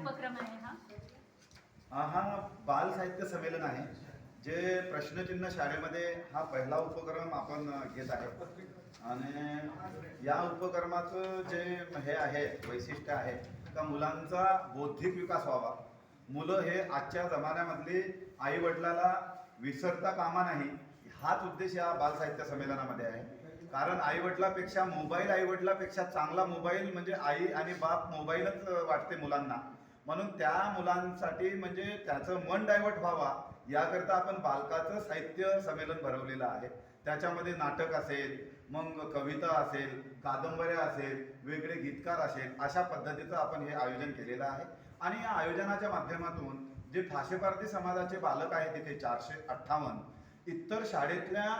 उपक्रम आहे हा? हा बाल साहित्य संमेलन आहे जे प्रश्नचिन्ह शाळेमध्ये हा पहिला उपक्रम आपण घेत आहे. आणि या उपक्रमाचं जे हे आहे वैशिष्ट्य आहे का मुलांचा बौद्धिक विकास व्हावा. मुलं हे आजच्या जमान्यामधली आई वडिलाला विसरता कामा नाही हाच उद्देश या बाल साहित्य संमेलनामध्ये आहे. कारण आई वडिलापेक्षा मोबाईल आई वडिलापेक्षा चांगला मोबाईल म्हणजे आई आणि बाप मोबाईलच वाटते मुलांना. म्हणून त्या मुलांसाठी म्हणजे त्याचं मन डायव्हर्ट व्हावा याकरता आपण बालकाचं साहित्य संमेलन भरवलेलं आहे. त्याच्यामध्ये नाटक असेल मग कविता असेल कादंबऱ्या असेल वेगळे गीतकार असेल अशा पद्धतीचं आपण हे आयोजन केलेलं आहे. आणि या आयोजनाच्या माध्यमातून जे फाशेपारती समाजाचे बालक आहेत तिथे चारशे अठ्ठावन्न इतर शाळेतल्या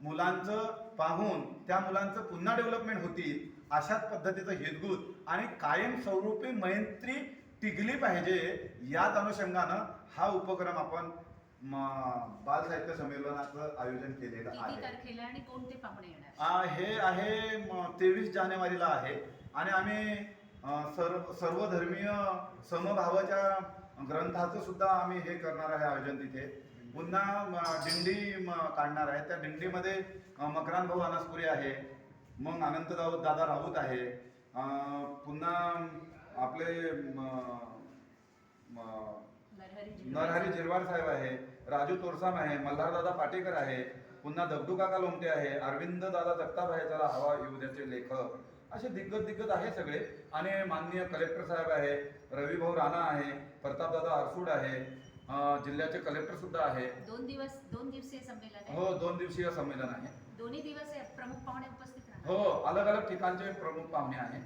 मुलांचं पाहून त्या मुलांचं पुन्हा डेव्हलपमेंट होतील अशाच पद्धतीचं हेतगुत आणि कायम स्वरूपी मैत्री टिकली पाहिजे याच अनुषंगानं हा उपक्रम आपण म, बाल साहित्य संमेलनाचं आयोजन केलेलं आहे. हे आहे तेवीस जानेवारीला आहे. आणि आम्ही सर्व सर्वधर्मीय समभावाच्या ग्रंथाचं सुद्धा आम्ही हे करणार आहे आयोजन तिथे. पुन्हा दिंडी काढणार आहे. त्या दिंडीमध्ये मकरान भाऊ अनासपुरे आहे. मग अनंत दाऊ दादा राऊत आहे. पुन्हा आपले नरहरी जिरवाड साहेब आहे राजू तोरसाम आहे मल्हारदादा पाटेकर आहे पुन्हा दगडू काका लोमटे आहे अरविंद दादा जगताप आहे त्याला हवा येऊ लेखक. असे दिग्गज दिग्गज आहे सगळे. आणि माननीय कलेक्टर साहेब आहे रविभाऊ राणा आहे प्रतापदादा अरसूड आहे जिल्ह्याचे कलेक्टर सुद्धा आहे. दोन दिवस दोन दिवसीय संमेलन हो दोन दिवसीय संमेलन आहे. दोन्ही दिवस हे प्रमुख पाहुणे उपस्थित हो अलग अलग ठिकाणचे प्रमुख पाहुणे आहेत.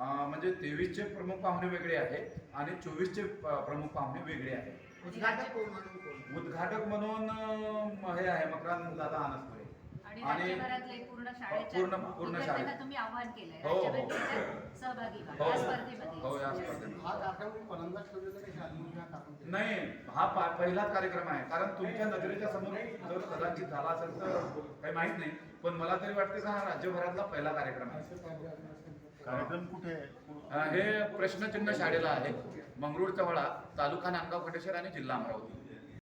म्हणजे तेवीसचे प्रमुख पाहुणे वेगळे आहे आणि चोवीसचे प्रमुख पाहुणे वेगळे आहे उद्घाटक कोण म्हणून कोण? उद्घाटक म्हणून अं, हे आहे मकरान दादा अनसपुरे आणि आणि- राज्यभरातले पूर्ण शाळेच्या पूर्ण- पूर्ण विद्यार्थ्यांना शाळेत. तुम्ही आव्हान केलंय. हो, हो. सहभागी व्हा. हो या हो या स्पर्धेमध्ये. स्पर्धेत हा कार्यक्रम पहिल्यांदाच ठेवलेला का शालेय टाकून केला? नाही हा पा- पहिलाच कार्यक्रम आहे. कारण तुमच्या नजरेच्या समोर जर कदाचित झाला असेल तर काही माहीत नाही. पण मला तरी वाटते का हा राज्यभरातला पहिला कार्यक्रम आहे. असं कार्यक्रम असेल तर- कार्यक्रम कुठे हे प्रश्नचिन्ह शाळेला आहे. मंगरूळ चवळा तालुका नांदगाव खटेश्वर आणि जिल्हा अमरावती.